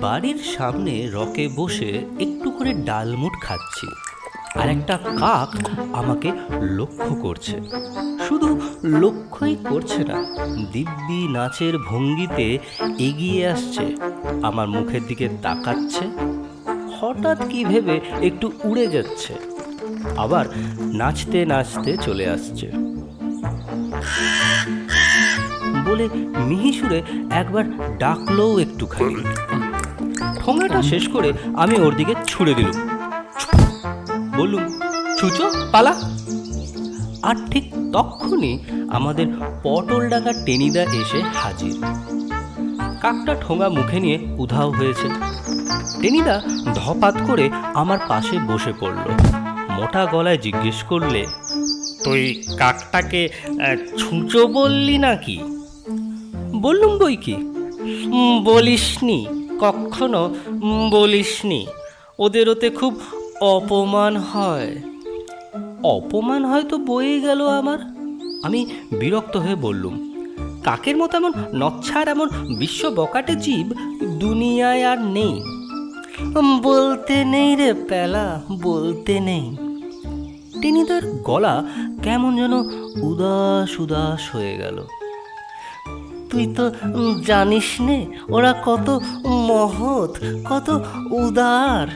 বাড়ির সামনে রকে বসে একটু করে ডালমুট খাচ্ছি। আর একটা কাক আমাকে লক্ষ্য করছে। শুধু লক্ষ্যই করছে না, দিব্যি নাচের ভঙ্গিতে এগিয়ে আসছে, আমার মুখের দিকে তাকাচ্ছে, হঠাৎ কি ভেবে একটু উড়ে যাচ্ছে, আবার নাচতে নাচতে চলে আসছে। বলে মিহি সুরে একবার ডাকলোও একটুখানি। ঠোঙাটা শেষ করে আমি ওর দিকে ছুড়ে দিলুম। বললুম ছুচো পালা। আর ঠিক তখনই আমাদের পটল ডাকা টেনিদা এসে হাজির। কাকটা ঠোঙা মুখে নিয়ে উধাও হয়েছে। টেনিদা ধপাত করে আমার পাশে বসে পড়ল। মোটা গলায় জিজ্ঞেস করলে তুই কাকটাকে ছুঁচো বললি নাকি? বললুম বই কি? "উম, বলিসনি। কখনো বলিসনি। ওদের ওতে খুব অপমান হয়। অপমান হয়তো বয়ে গেল আমার। আমি বিরক্ত হয়ে বললুম, কাকের মতো এমন নচ্ছার, এমন বিশ্ব বকাটে জীব দুনিয়ায় আর নেই? বলতে নেই রে প্যালা বলতে নেই। টেনিদার গলা কেমন যেন উদাস উদাস হয়ে গেল। তুই তো জানিস নে ওরা কত মহৎ, কত উদার।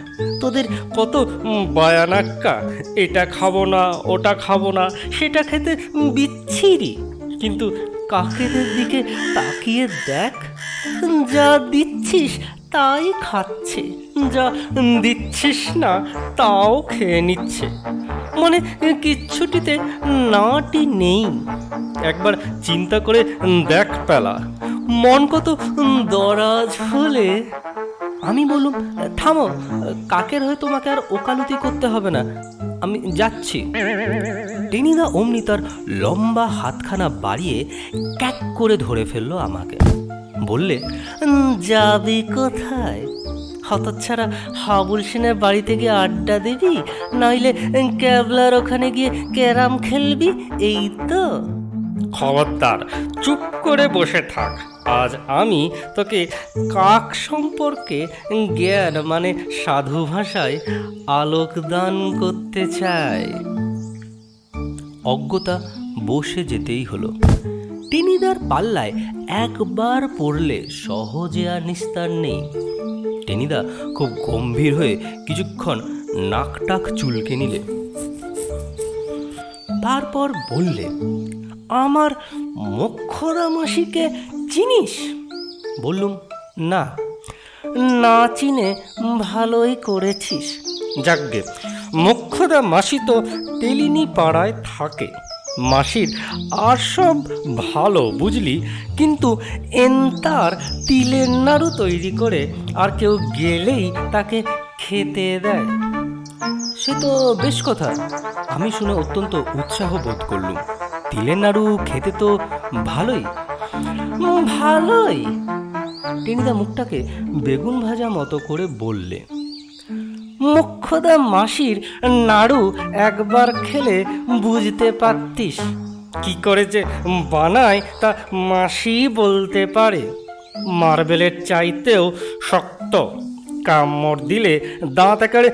তোদের কত বায়ানাক্কা, এটা খাব না, ওটা খাব না, সেটা খেতে বিচ্ছিরি। কিন্তু কাকেদের দিকে তাকিয়ে দেখ, যা দিচ্ছিস তাই খাচ্ছে, যা দিচ্ছিস না তাও খেয়ে নিচ্ছে। মানে কিচ্ছুটিতে নাটি নেই। একবার চিন্তা করে দেখ পেলা। মন কত দরাজ হলে। আমি বলুম থামো, কাকের হয়ে তোমাকে আর ওকালতি করতে হবে না। আমি যাচ্ছি। টেনিদা অমনি তার লম্বা হাতখানা বাড়িয়ে ক্যাক করে ধরে ফেলল আমাকে। বললে, যাবি কোথায়? হতচ্ছাড়া হাবুল সেনের বাড়িতে গিয়ে আড্ডা দিবি? নইলে ক্যাবলার ওখানে গিয়ে ক্যারাম খেলবি? এই তো। খবরদার, চুপ করে বসে থাক। আজ আমি তোকে কাক সম্পর্কে জ্ঞান মানে সাধু ভাষায় আলোকদান করতে চাই। অজ্ঞতা বসে যেতেই হলো। টেনিদার পাল্লায় একবার পড়লে সহজে আর নিস্তার নেই। টেনিদা খুব গম্ভীর হয়ে কিছুক্ষণ নাকটাক চুলকে নিলে। তারপর বললে আমার মক্ষরা মাসিকে চিনিস? বললুম, না। না চিনে ভালোই করেছিস। যাকগে মক্ষদা মাসি তো তেলিনি পাড়ায় থাকে। মাসির আর সব ভালো, বুঝলি? কিন্তু এন্তার তিলের নাড়ু তৈরি করে আর কেউ গেলেই তাকে খেতে দেয়। সে তো বেশ কথা। আমি শুনে অত্যন্ত উৎসাহ বোধ করলুম। তিলের নাড়ু, খেতে তো ভালোই। ভালোই। টেনিদা মুখটাকে বেগুন ভাজা মতো করে বললে, মুখ্যদা মাসির নাড়ু একবার খেলে বুঝতে পারতিস। কি করে যে বানায় তা মাসি বলতে পারে। মার্বেলের চাইতেও শক্ত, কামড় দিলে দাঁত একেবারে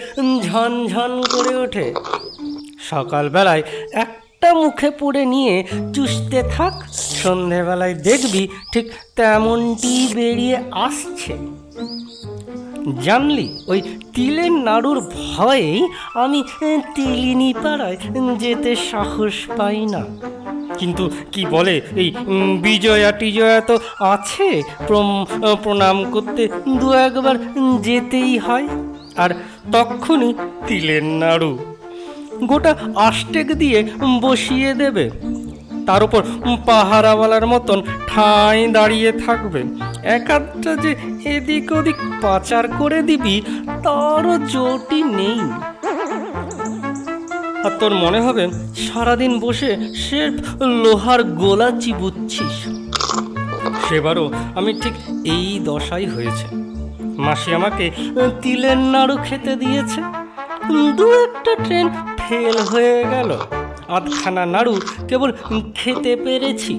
ঝনঝন করে ওঠে। সকালবেলায় একটা মুখে পুড়ে নিয়ে চুষতে থাক। সন্ধেবেলায় দেখবি ঠিক তেমনটি বেরিয়ে আসছে। জানলি, ওই তিলের নাড়ুর ভয়েই আমি তিলিনি পাড়ায় যেতে সাহস পাই না। কিন্তু কি বলে, এই বিজয়া টিজয়া তো আছে প্রণাম করতে দু একবার যেতেই হয়। আর তখনই তিলের নাড়ু গোটা আষ্টেক দিয়ে বসিয়ে দেবে। তার উপর পাহারাওয়ালার মতন ঠাঁই দাঁড়িয়ে থাকবে। একাধটা যে এদিক ওদিক পাচার করে দিবি, তারও জোটই নেই। আর তোর মনে হবে, সারাদিন বসে সে লোহার গোলা চিবুচ্ছিস। সেবারও আমি ঠিক এই দশাই হয়েছে। মাসি আমাকে তিলের নাড়ু খেতে দিয়েছে। দু একটা ট্রেন ফেল হয়ে গেল। আধখানা নাড়ু কেবল খেতে পেরেছি।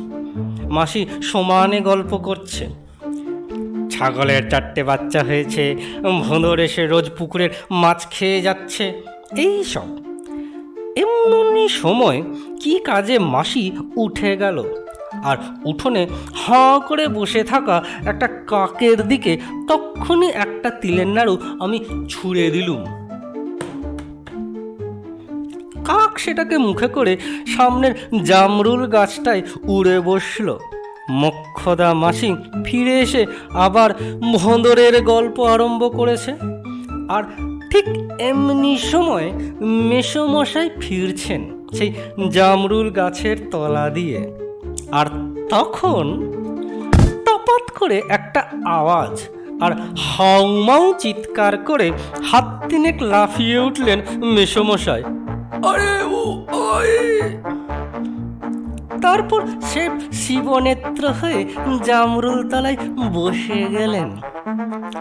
মাসি সমানে গল্প করছে। ছাগলের চারটে বাচ্চা হয়েছে, ভোঁদর এসে রোজ পুকুরের মাছ খেয়ে যাচ্ছে। এই সব। এমনি সময় কি কাজে মাসি উঠে গেল। আর উঠোনে হাঁ করে বসে থাকা একটা কাকের দিকে তক্ষুনি একটা তিলের নাড়ু আমি ছুঁড়ে দিলুম। কাক সেটাকে মুখে করে সামনের জামরুল গাছটায় উড়ে বসল। মক্ষদা মাসি ফিরে এসে আবার ভোঁদরের গল্প আরম্ভ করেছে। আর ঠিক এমনি সময় মেসোমশাই ফিরছেন সেই জামরুল গাছের তলা দিয়ে। আর তখন টপাত করে একটা আওয়াজ আর হাউমাউ চিৎকার করে হাত তিনেক লাফিয়ে উঠলেন মেসোমশাই। আরে ও আয়ে তারপর সে শিবনেত্র হয়ে জামরুল তলায় বসে গেলেন।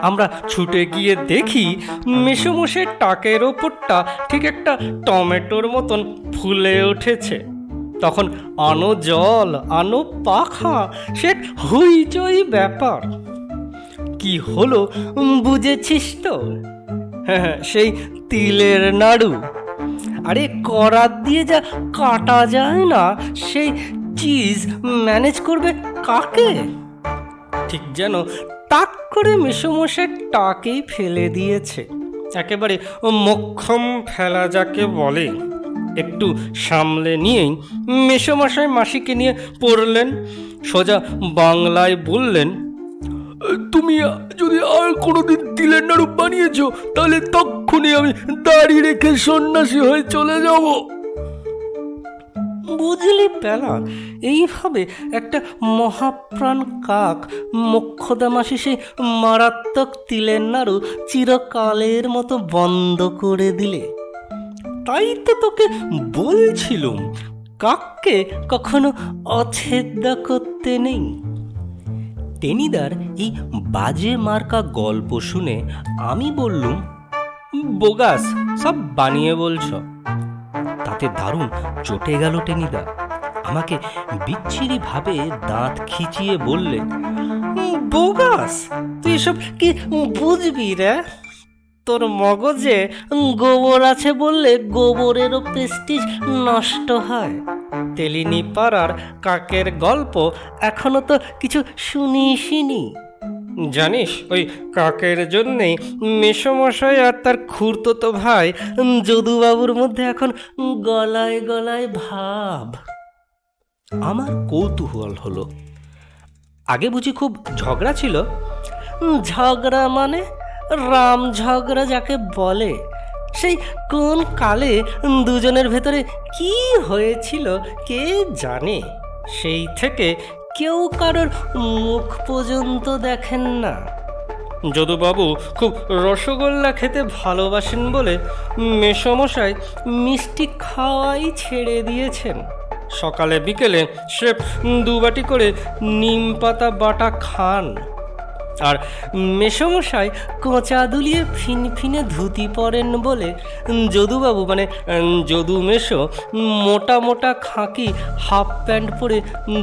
আমরা ছুটে গিয়ে দেখি মেসোমশের টাকের ওপরটা ঠিক একটা টমেটোর মতন ফুলে উঠেছে। তখন আনো জল, আনো পাখা, সে হইচই ব্যাপার। কি হলো বুঝেছিস তো? হ্যাঁ সেই তিলের নাড়ু। আরে করাত দিয়ে যা কাটা যায় না, সেই চিজ ম্যানেজ করবে কাকে? ঠিক যেন তাক করে মেসোমশাই টাকেই ফেলে দিয়েছে। একেবারে মক্ষম ফেলা যাকে বলে। একটু সামলে নিয়েই মেসোমশাই মাসিকে নিয়ে পড়লেন, সোজা বাংলায় বললেন তুমি যদি আর কোনোদিন তিলের নাড়ু বানিয়েছো, তাহলে তক্ষুনি আমি দাড়ি রেখে সন্ন্যাসী হয়ে চলে যাব। বুঝলি পেলা এইভাবে একটা মহাপ্রাণ কাক মক্ষদামাসি সেই মারাত্মক তিলের নাড়ু চিরকালের মতো বন্ধ করে দিলে। তাই তো তোকে বলছিলুম, কাককে কখনো অছেদ্যা করতে নেই। টেনিদার এই বাজে মার্কা গল্প শুনে আমি বললুম, বোগাস, সব বানিয়ে বলছ। তাতে দারুণ চটে গেল টেনিদা আমাকে বিচ্ছিরিভাবে দাঁত খিচিয়ে বললে, বোগাস, তুই এসব কি বুঝবি রে? তোর মগজে গোবর আছে বললে গোবরেরও প্রেস্টিজ নষ্ট হয়। তেলিনি পাড়ার কাকের গল্প এখনও তো কিছু শুনিসিনি জানিস, ওই কাকের জন্যেই মেসমশাই আর তার খুঁড়তো ভাই যদুবাবুর মধ্যে এখন গলায় গলায় ভাব। আমার কৌতূহল হলো, আগে বুঝি খুব ঝগড়া ছিল? ঝগড়া মানে? রাম ঝগড়া যাকে বলে, সেই কোন কালে দুজনের ভেতরে কি হয়েছিল কে জানে? সেই থেকে কেউ কারোর মুখ পর্যন্ত দেখেন না। যদুবাবু খুব রসগোল্লা খেতে ভালোবাসেন বলে মেসমশাই মিষ্টি খাওয়াই ছেড়ে দিয়েছেন। সকালে বিকেলে সে দুবাটি করে নিম পাতা বাটা খান। আর মেসমশাই কোঁচা দুলিয়ে ফিনফিনে ধুতি পরেন বলে যদুবাবু মানে যদু মেশো, মোটা মোটা খাঁকি হাফ প্যান্ট পরে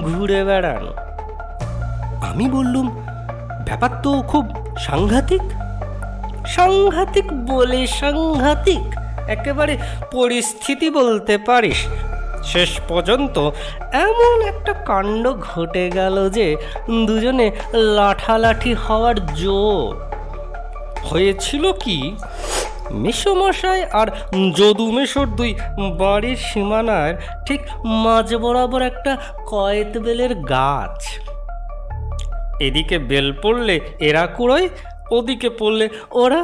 ঘুরে বেড়ান। আমি বললুম, ব্যাপার তো খুব সাংঘাতিক। সাংঘাতিক বলে সাংঘাতিক, একেবারে পরিস্থিতি বলতে পারিস। শেষ পর্যন্ত এমন একটা কাণ্ড ঘটে গেল যে দুজনে লাঠালাঠি হওয়ার জোর। হয়েছিল কি? মেসোমশাই আর যদু মেশোর দুই বাড়ির সীমানার ঠিক মাঝ বরাবর একটা কয়েত বেলের গাছ। এদিকে বেল পড়লে এরা কুড়োয়, ওদিকে পড়লে ওরা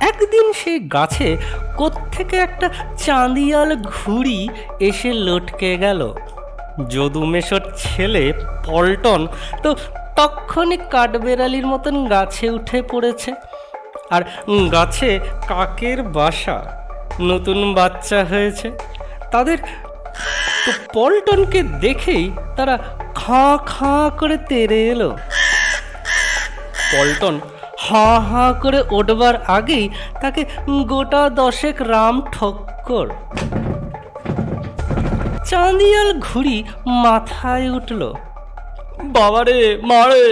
একদিন সেই গাছে কোত্থেকে একটা চাঁদিয়াল ঘুড়ি এসে লটকে গেল। যদুমেশর ছেলে পল্টন তো তখনই কাঠবেড়ালির মতন গাছে উঠে পড়েছে। আর গাছে কাকের বাসা, নতুন বাচ্চা হয়েছে। তাদের তো পল্টনকে দেখেই তারা খাঁ খাঁ করে তেড়ে এলো। পল্টন হাঁ হাঁ করে ওঠবার আগেই তাকে গোটা দশেক রাম ঠক্কর। চাঁদিয়াল ঘুড়ি মাথায় উঠল। বাবারে, মারে।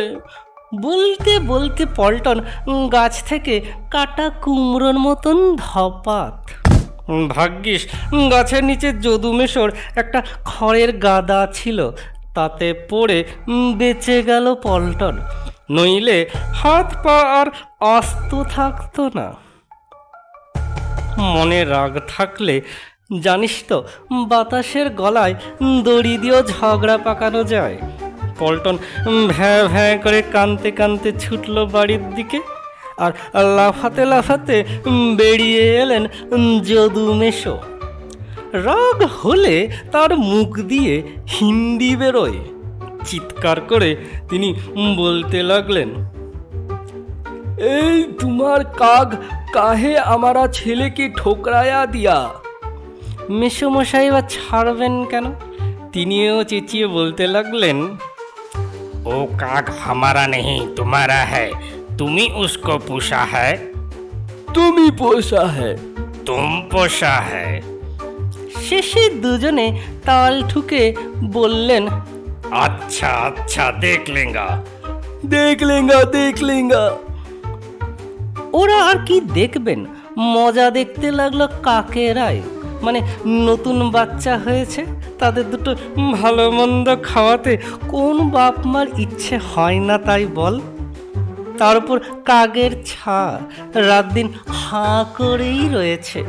বলতে বলতে পল্টন গাছ থেকে কাটা কুমড়োর মতন ধপাত। ভাগ্যিস, গাছের নিচে যদুমেশর একটা খড়ের গাদা ছিল, তাতে পড়ে বেঁচে গেল পল্টন। নইলে হাত পা আর আস্ত থাকতো না। মনে রাগ থাকলে, জানিস তো, বাতাসের গলায় দড়ি দিয়েও ঝগড়া পাকানো যায়। পল্টন ভ্যাঁ ভ্যাঁ করে কানতে কানতে ছুটলো বাড়ির দিকে আর লাফাতে লাফাতে বেরিয়ে এলেন যদু মেশো। রাগ হলে তার মুখ দিয়ে হিন্দি বেরোয়। চিৎকার করে তিনি বলতে লাগলেন এই তোমার কাক কাহে আমারা ছেলেকে ঠোকরায়া দিয়া? মেসোমশাই বা ছাড়বেন কেন? তিনিও চেঁচিয়ে বলতে লাগলেন ও কাক হামারা নেই তোমারা হ্যায় তুমি উসকো পোষা হ্যায়? তুমি পোষা হ্যায়। তুম পোষা হ্যায়? শেষে দুজনে তাল ঠুকে বললেন अच्छा अच्छा देख लेंगा দেখ লেঙ্গা দেখ লেঙ্গা ওরা আর কি দেখবেন মজা দেখতে লাগলো কাকেরাই মানে নতুন বাচ্চা হয়েছে তাদের দুটো ভালো মন্দ খাওয়াতে কোন বাপ মার ইচ্ছে হয় না তাই বল তার উপর কাগের ছা রাত দিন হাঁ করেই রয়েছে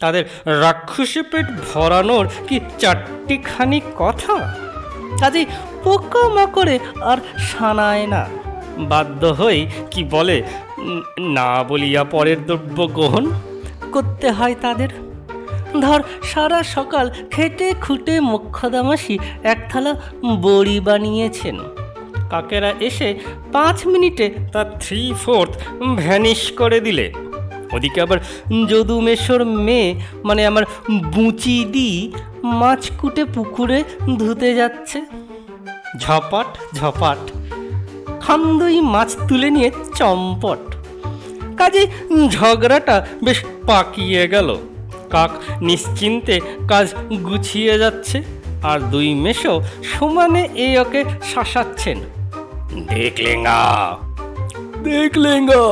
তাদের রাক্ষসে পেট ভরানোর কি চারটিখানি কথা কাজেই পোকা পোকামাকড়ে আর সানায় না। বাধ্য হই কি বলে না বলিয়া পরের দ্রব্য গ্রহণ? করতে হয় তাদের। ধর সারা সকাল খেটে খুঁটে মুখ্যদামাসি এক থালা বড়ি বানিয়েছেন। কাকেরা এসে পাঁচ মিনিটে তার থ্রি ফোর্থ ভ্যানিশ করে দিলে। ওদিকে আবার যদুমেশ্বর মেয়ে মানে আমার বুচি দি মাছ কুটে পুকুরে ধুতে যাচ্ছে। ঝপাট ঝপাট। খান্দই মাছ তুলে নিয়ে চম্পট। কাজে ঝগড়াটা বেশ পাকিয়ে গেল। কাক নিশ্চিন্তে কাজ গুছিয়ে যাচ্ছে আর দুই মেশো সমানে এ ওকে শাসাচ্ছেন দেখলেঙ্গা দেখলেঙ্গা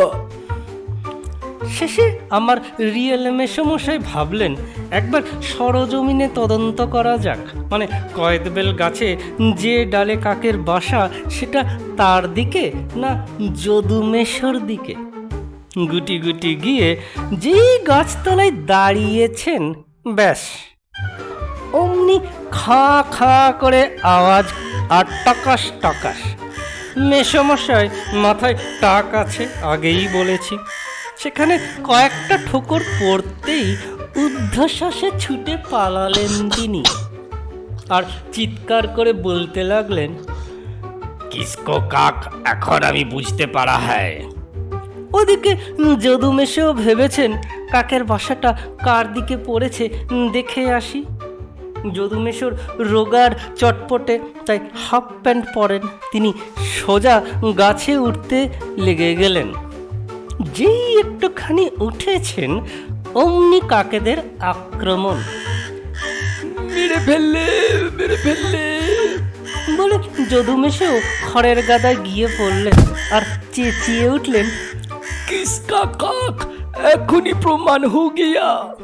শেষে আমার রিয়েল মেসমশাই ভাবলেন, একবার সরজমিনে তদন্ত করা যাক। মানে কয়েদবেল গাছে যে ডালে কাকের বাসা, সেটা তার দিকে না যদুমেশর দিকে? গুটি গুটি গিয়ে যেই গাছতলায় দাঁড়িয়েছেন, ব্যাস। অমনি খা খা করে আওয়াজ আর টকাস টকাস মেসমশাই মাথায় টাক আছে, আগেই বলেছি। সেখানে কয়েকটা ঠোকর পড়তেই উদ্ধশ্বাসে ছুটে পালালেন তিনি। আর চিৎকার করে বলতে লাগলেন কিসকো কাক এখন আমি বুঝতে পারা হ্যায় ওদিকে যদু মেশেও ভেবেছেন কাকের বাসাটা কার দিকে পড়েছে দেখে আসি। যদুমেশর রোগার চটপটে তাই হাফ প্যান্ট পরেন। তিনি সোজা গাছে উঠতে লেগে গেলেন। যেই একটুখানি উঠেছেন অমনি কাকেদের আক্রমণ। মেরে ফেললে মেরে ফেললে। বলে যদুমেশেও খড়ের গাদায় গিয়ে পড়লেন আর চেঁচিয়ে উঠলেন কিসকা কাক এখনই প্রমাণ হো গিয়া।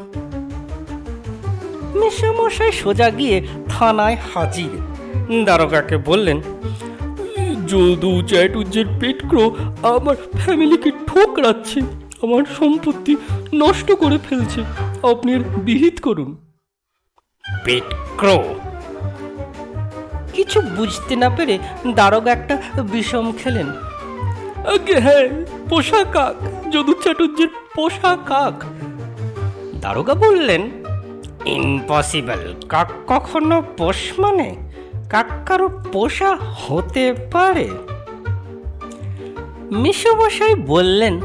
মেশামশাই সোজা গিয়ে থানায় হাজির। দারোগাকে বললেন যদু চ্যাটুর্যের পেটক্রো আমার ফ্যামিলিকে ঠোকরাচ্ছে আমার সম্পত্তি নষ্ট করে ফেলছে। আপনি এর বিহিত করুন। পেট ক্রো কিছু বুঝতে না পেরে দারোগা একটা বিষম খেলেন। আগে হ্যাঁ পোষা কাক যদু চাটুর্যের পোষা কাক দারোগা বললেন ইম্পসিবল কাক কখনো পোষ মানে? কাক কারও পোষা হতে পারে? মিশমশাই বললেন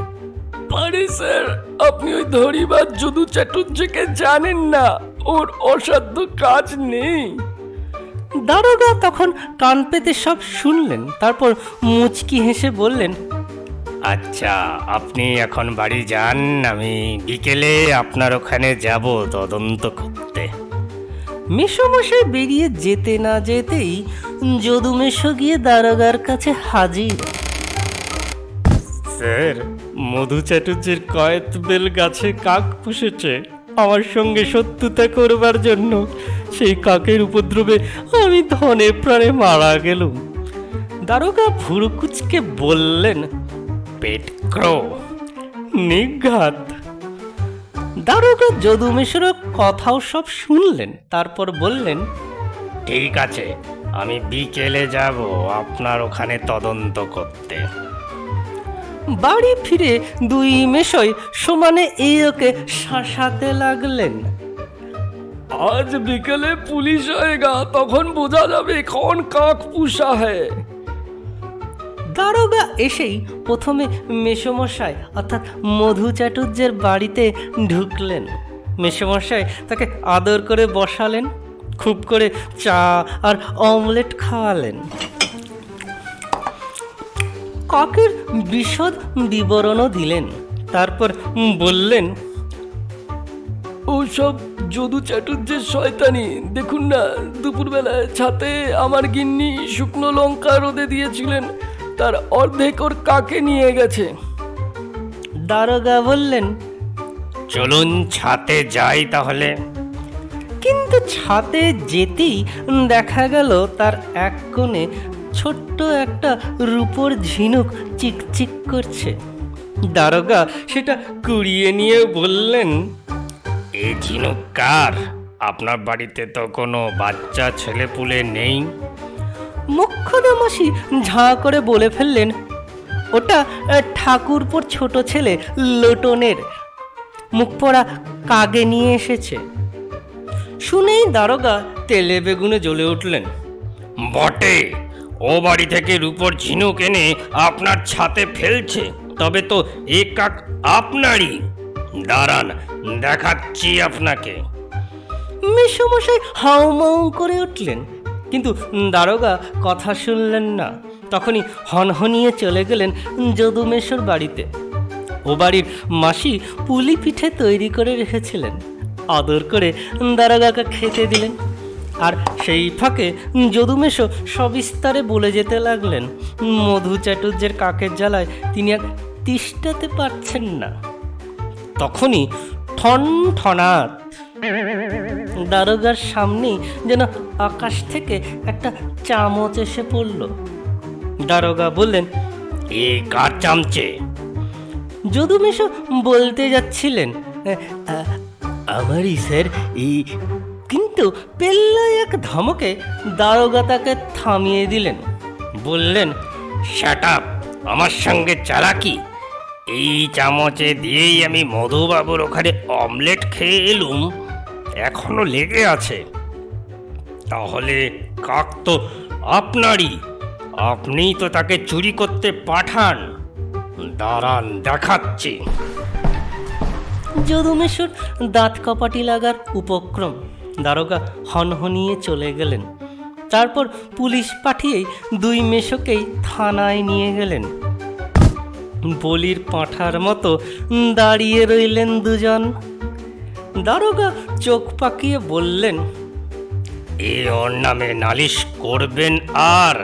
পারে স্যার আপনি ওই ধরিবার যদু চাটুর্যকে জানেন না ওর অসাধ্য কাজ নেই। দারোগা তখন কান পেতে সব শুনলেন তারপর মুচকি হেসে বললেন আচ্ছা আপনি এখন বাড়ি যান আমি বিকেলে আপনার ওখানে যাব তদন্ত করতে। মেসমশাই বেরিয়ে যেতে না যেতেই যদু মেশো গিয়ে দারোগার কাছে হাজির। স্যার, মধু চ্যাটার্জির কয়েত বেল গাছে কাক পুষেছে। আমার সঙ্গে শত্রুতা করবার জন্য সেই কাকের উপদ্রবে আমি ধনে প্রাণে মারা গেলুম। দারোগা ভুরুকুচকে বললেন, পেট ক্রো, নিঘাত দারোগা যদু মিশ্র কথাও সব শুনলেন তারপর বললেন ঠিক আছে আমি বিকেলে যাব আপনার ওখানে তদন্ত করতে। বাড়ি ফিরে দুই মেশই সমানে এই ওকে শাসাতে লাগলেন। আজ বিকেলে পুলিশ হয়ে গা তখন বোঝা যাবে কোন কাক পুষা হ্যায় দারোগা এসেই প্রথমে মেসমশাই, অর্থাৎ মধু চাটুর্যের বাড়িতে ঢুকলেন। মেসমশাই তাকে আদর করে বসালেন, খুব করে চা আর অমলেট খাওয়ালেন। কাকের বিশদ বিবরণও দিলেন। তারপর বললেন ওসব যদু চাটুর্যের শয়তানি, দেখুন না, দুপুরবেলায় ছাতে আমার গিন্নি শুকনো লঙ্কা রোদে দিয়েছিলেন। তার অর্ধেক ওর কাকে নিয়ে গেছে? দারোগা বললেন চলুন ছাতে যাই তাহলে। কিন্তু ছাদে যেতেই দেখা গেল তার এক কোণে ছোট্ট একটা রূপোর ঝিনুক চিকচিক করছে। দারোগা সেটা কুড়িয়ে নিয়ে বললেন এই ঝিনুক কার? আপনার বাড়িতে তো কোনো বাচ্চা ছেলেপুলে নেই। মুখ্যদামাসি ঝাঁ করে বলে ফেললেন, ওটা ঠাকুরপুর ছোট ছেলে, লোটনের। মুখ পড়া কাগে নিয়ে এসেছে। শুনেই দারোগা তেলে বেগুনে জ্বলে উঠলেন, বটে, ও বাড়ি থেকে রূপর ঝিনুক এনে আপনার ছাতে ফেলছে, তবে তো এ কাক আপনারই। দাঁড়ান, দেখাচ্ছি আপনাকে। মেসমশাই হাউমাউ করে উঠলেন কিন্তু দারোগা কথা শুনলেন না। তখনই হনহনিয়ে চলে গেলেন যদুমেশ্বর বাড়িতে। ও বাড়ির মাসি পুলি পিঠে তৈরি করে রেখেছিলেন। আদর করে দারোগাকে খেতে দিলেন। আর সেই ফাঁকে যদুমেশো সবিস্তারে বলে যেতে লাগলেন, মধু চাটুর্যের কাকের জ্বালায় তিনি আর তিষ্টাতে পারছেন না। তখনই ঠন ঠনাত দারোগার সামনেই যেন আকাশ থেকে একটা চামচ এসে পড়ল। দারোগা বললেন, এ কার চামচে? যদুমেশো বলতে যাচ্ছিলেন "আ- আমারই স্যার এই কিন্তু পেল্লায় এক ধমকে দারোগা তাকে থামিয়ে দিলেন। বললেন, শ্যাট আমার সঙ্গে চালাকি। এই চামচে দিয়েই আমি মধুবাবুর ওখানে অমলেট খেয়ে এলুম এখনও লেগে আছে। তাহলে কাক তো আপনারই। আপনিই তো তাকে চুরি করতে পাঠান। দাঁড়ান, দেখাচ্ছি। যদুমেশ্বর দাঁত কপাটি লাগার উপক্রম। দারোগা হনহনিয়ে চলে গেলেন। তারপর পুলিশ পাঠিয়ে দুই মেশোকেই থানায় নিয়ে গেলেন। বলির পাঁঠার মতো দাঁড়িয়ে রইলেন দুজন। দারোগা চোখ পাকিয়ে বললেন এ ওর নামে নালিশ করবেন আর?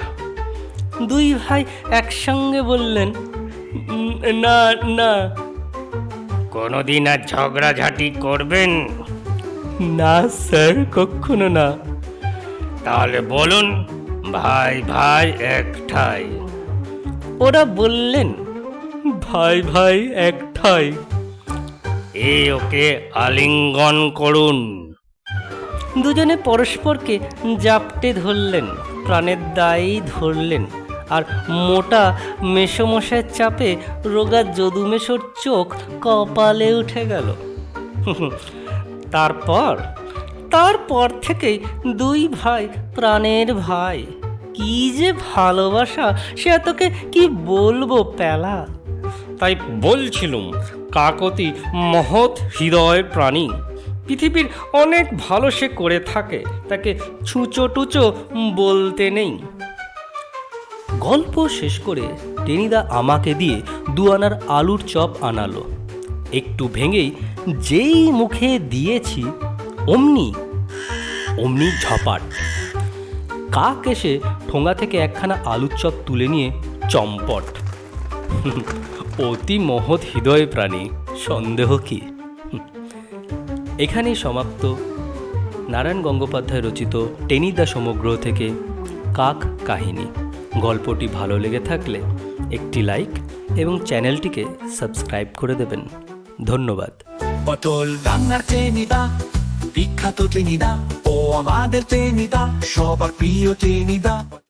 দুই ভাই একসঙ্গে বললেন "উম, না না। কোনোদিন আর ঝগড়াঝাটি করবেন? না স্যার কখনো না। তাহলে বলুন ভাই ভাই একটাই ওরা বললেন ভাই ভাই একটাই এ ওকে আলিঙ্গন করুন। দুজনে পরস্পরকে জাপটে ধরলেন প্রাণের দায়ই ধরলেন আর মোটা মেসমশায়ের চাপে রোগা যদুমেশর চোখ কপালে উঠে গেল। তারপর তারপর থেকেই দুই ভাই প্রাণের ভাই। কি যে ভালোবাসা সে তোকে কি বলব পেলা? তাই বলছিলুম কাকতি মহৎ হৃদয় প্রাণী। পৃথিবীর অনেক ভালো সে করে থাকে, তাকে ছুঁচো টুচো বলতে নেই। গল্প শেষ করে টেনিদা আমাকে দিয়ে দুয়ানার আলুর চপ আনালো। একটু ভেঙেই যেই মুখে দিয়েছি, অমনি অমনি ঝপাট। কাক এসে ঠোঙা থেকে একখানা আলুর চপ তুলে নিয়ে চম্পট। অতি মহৎ হৃদয় প্রাণী, সন্দেহ কি। এখানেই সমাপ্ত। নারায়ণ গঙ্গোপাধ্যায় রচিত টেনিদা সমগ্র থেকে কাক কাহিনী। গল্পটি ভালো লেগে থাকলে একটি লাইক এবং চ্যানেলটিকে সাবস্ক্রাইব করে দেবেন। ধন্যবাদ। পটল রান্নার টেনিদা, বিখ্যাত টেনিদা, ও আমাদের টেনিদা, সবার প্রিয় টেনিদা।